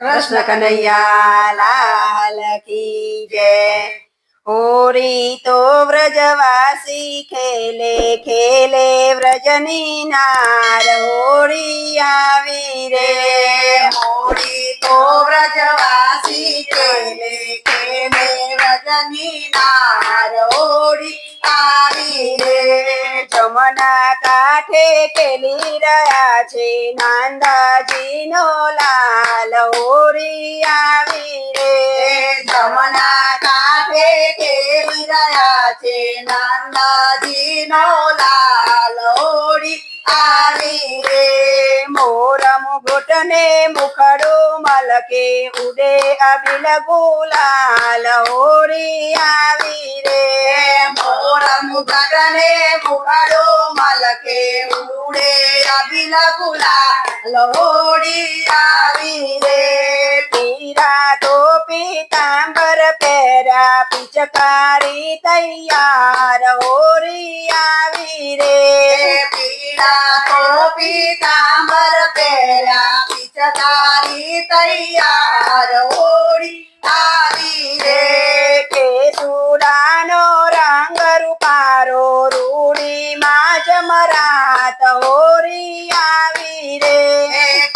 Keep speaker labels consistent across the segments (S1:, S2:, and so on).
S1: કૃષ્ણ કનૈયા લાલ કી જય હોરી તો વ્રજવાસી ખેલે ખેલે વ્રજની નાર હોરી આવી રે
S2: હોળી તો વ્રજવાસી ખેલે ખેલે વ્રજની નાર હોળી આવી રે
S1: જમના કાંઠે ખેલી રહ્યા છે નાંદાજીનો લાલ
S2: છે નંદાજીનો નો લાલોડી આવી રે.
S1: મોર મુગુટને મુખડો મલકે ઉડે અબિલ ગુલાલ હોરી આવી રે.
S2: મોર મુગટને મુખડો મલકે ઉડે અબિલ ગુલાલ આવી રે.
S1: પહેરા પિચકારી તૈયાર હોરી આવી રે.
S2: પીળા તો પીતાંબર પહેર્યા પિચકારી તૈયાર હોરી આવી રે.
S1: કેસુડાનો રંગ રૂપારો રૂડીમાં જમરાત હોરી આવી રે.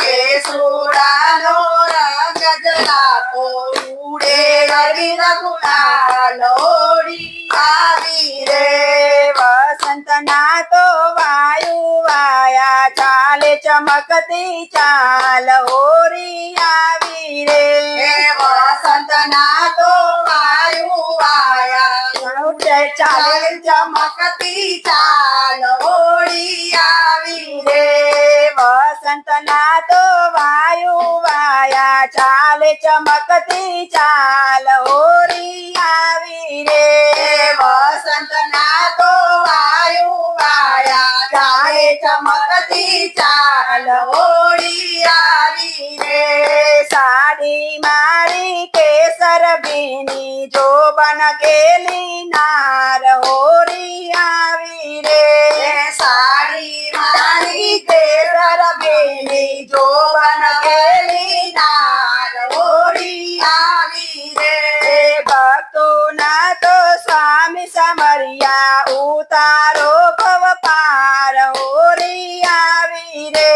S2: કેસુડાનો રંગ જલાતો રવિ ગુલાલ હોળી આવી રે.
S1: વસંતના તો વાયુ વાયા ચાલે ચમકતી ચાલ હોરી આવી રે.
S2: વસંતના તો વાયુ આયા
S1: ચાલે
S2: ચમકતી ચાલ હોળી આવી રે.
S1: વસંતના તો વાયુ વાયા ચાલે ચમકતી ચાલ હોરી આવી રે.
S2: વસંતના તો વાયુ વાયા ચાલે ચમકતી ચાલ હોળી આવી રે.
S1: સાડી મારી કેસર
S2: બીની જો બન ગેલી નાર હોરી આવી રે.
S1: સાડી ના તો સ્વામી સમરિયા ઉતારો ભવ પાર ઓરી આવી રે.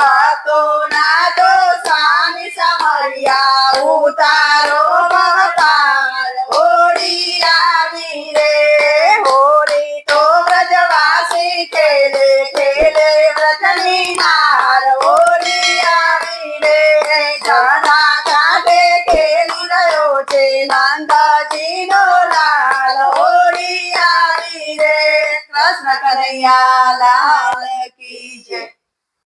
S2: ભક્તો ના તો સ્વામી સમરિયા ઉતારો ભવતાર ઓરી આવી રે.
S1: હોરી
S2: તો વ્રજવાસી ખેલે ખેલે વ્રજની નાર હોળી આવી રે